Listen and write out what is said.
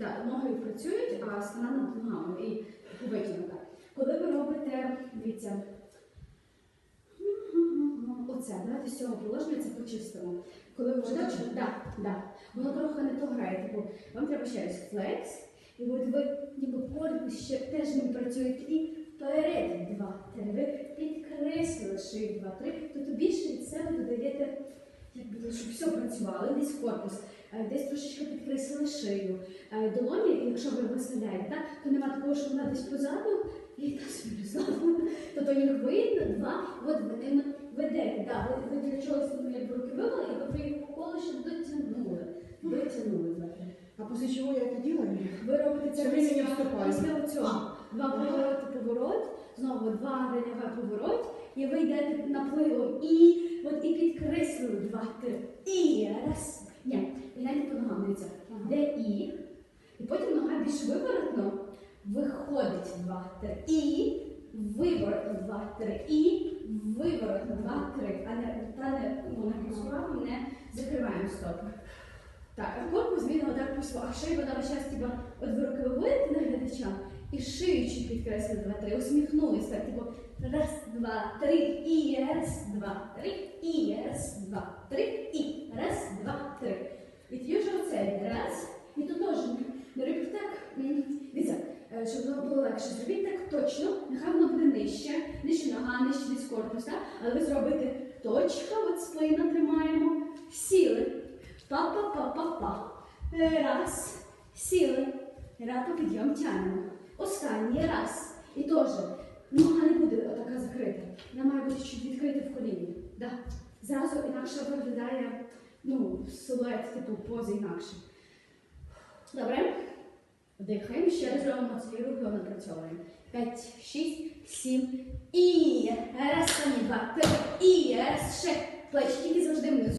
да, ноги працюють, а спина над ногами і викинута. Коли ви робите, дивіться, оце, давайте з цього положення це почистимо. Коли ви Отак? да, да. Воно трохи не то грає. Типу, вам треба ще раз флекс, і от ви ніби корпус ще теж не працюєте і вперед два, три. Ви підкреслили шию два, три. Тобто більше від себе додаєте, якби щоб все працювало, десь корпус, е, десь трошечки підкреслили шию. Е, Долоні, якщо ви виставляєте, то нема такого, що вона десь позаду і там собі знову. Тобто їх видно, два, от ви ними ведете. Да, ви, ви для чогось ну, якби руки вивели, і ви при їх по колу ще дотягнули. Витягнули А после чего я это делаю? Ви робите це після, після цього. Два повороти, поворот, знову два рельєфа поворот, і ви йдете напливом і от і підкреслили два, три. І раз. Ні, і навіть по ногам дивіться. Де і, і потім нога більш виворотно виходить два, три. І виворотно два, три. І виворотно два, три. А не та не ну, просуваємо, не закриваємо стопи. Так, а корпус він отак пішло, а шию вона час типу, от ви руки виводите на глядача і шию чуть підкреслили два, три, усміхнулись, так, типу, раз, два, три, і раз, два, три, і раз, два, три, і раз, два, три. І тоді вже оцей раз, і тут теж не робіть так, м, дивіться, е, щоб воно було легше, зробіть так точно, нехай воно буде нижче, нижче нога, нижче десь корпус, так? але ви зробите точка, от спина тримаємо, сіли. Па-па-па-па-па. Е, Раз. Сіли. Рапа підйом тягнемо. Останній раз. І теж нога не буде така закрита. Вона має бути чуть відкрита в коліні. Да. Зразу інакше виглядає ну, силует, типу пози інакше. Добре. Дихаємо, ще раз робимо ці руки, напрацьовуємо. П'ять, шість, сім. І раз, останні два, три. І раз, ще. Плечі тільки завжди внизу.